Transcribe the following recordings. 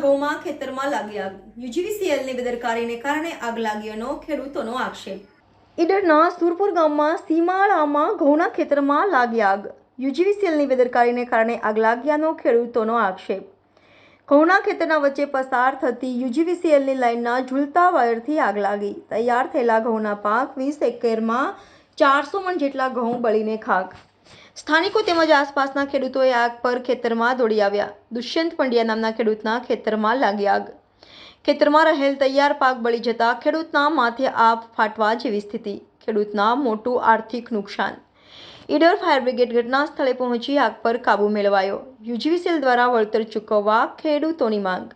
ઘઉંમાં ખેતરમાં લાગી આગ. યુજીવીસીએલની બેદરકારીને કારણે આગ લાગ્યાનો ખેડૂતોનો આક્ષેપ. ઈડરના સુરપુર ગામમાં સીમાળામાં ઘઉંના ખેતરમાં લાગી આગ. યુજીવીસીએલની બેદરકારીને કારણે આગ લાગ્યાનો ખેડૂતોનો આક્ષેપ. ઘઉંના ખેતરના વચ્ચે પસાર થતી યુજીવીસીએલની લાઇનના ઝૂલતા વાયરથી આગ લાગી. તૈયાર થયેલા ઘઉંના પાક વીસ એકરમાં ચારસો મણ જેટલા ઘઉં બળીને ખાક. સ્થાનિકો તેમજ આસપાસના ખેડૂતોએ આગ પર ખેતરમાં દોડી આવ્યા. દુષ્યંત પંડ્યા નામના ખેડૂતના ખેતરમાં લાગી આગ. ખેતરમાં રહેલ તૈયાર પાક બળી જતા ખેડૂતના માથે આપ ફાટવા જેવી સ્થિતિ. ખેડૂતના મોટું આર્થિક નુકસાન. ઈડર ફાયર બ્રિગેડ ઘટના સ્થળે પહોંચી આગ પર કાબૂ મેળવાયો. યુજીવીસીએલ દ્વારા વળતર ચૂકવવા ખેડૂતોની માંગ.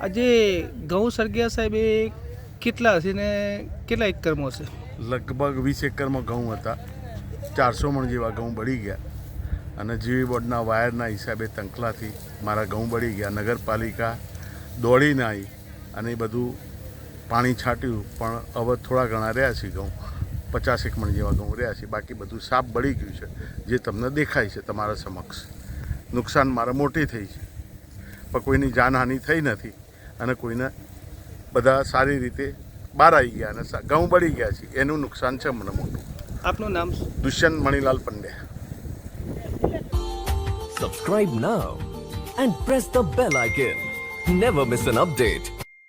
આજે ઘઉં સળગ્યા સાહેબ એ કેટલા હશે ને કેટલા એકરમાં હશે? લગભગ વીસ એકરમાં ઘઉં હતા. ચારસો મણ જેવા ઘઉં બળી ગયા. અને જીવી બોર્ડના વાયરના હિસાબે તંકલાથી મારા ઘઉં બળી ગયા. નગરપાલિકા દોડીને આવી અને એ બધું પાણી છાંટ્યું, પણ હવે થોડા ઘણા રહ્યા છે ઘઉં. પચાસ એક મણ જેવા ઘઉં રહ્યા છે. બાકી બધું સાપ બળી ગયું છે. જે તમને દેખાય છે તમારા સમક્ષ. નુકસાન મારે મોટી થઈ છે. પણ કોઈની જાનહાનિ થઈ નથી. અને કોઈને બધા સારી રીતે બહાર આવી ગયા અને ઘઉં બળી ગયા છે. એનું નુકસાન છે મને મોટું. આપનું નામ Dushyant Manilal Pandya. Subscribe now and press the bell icon never miss an update.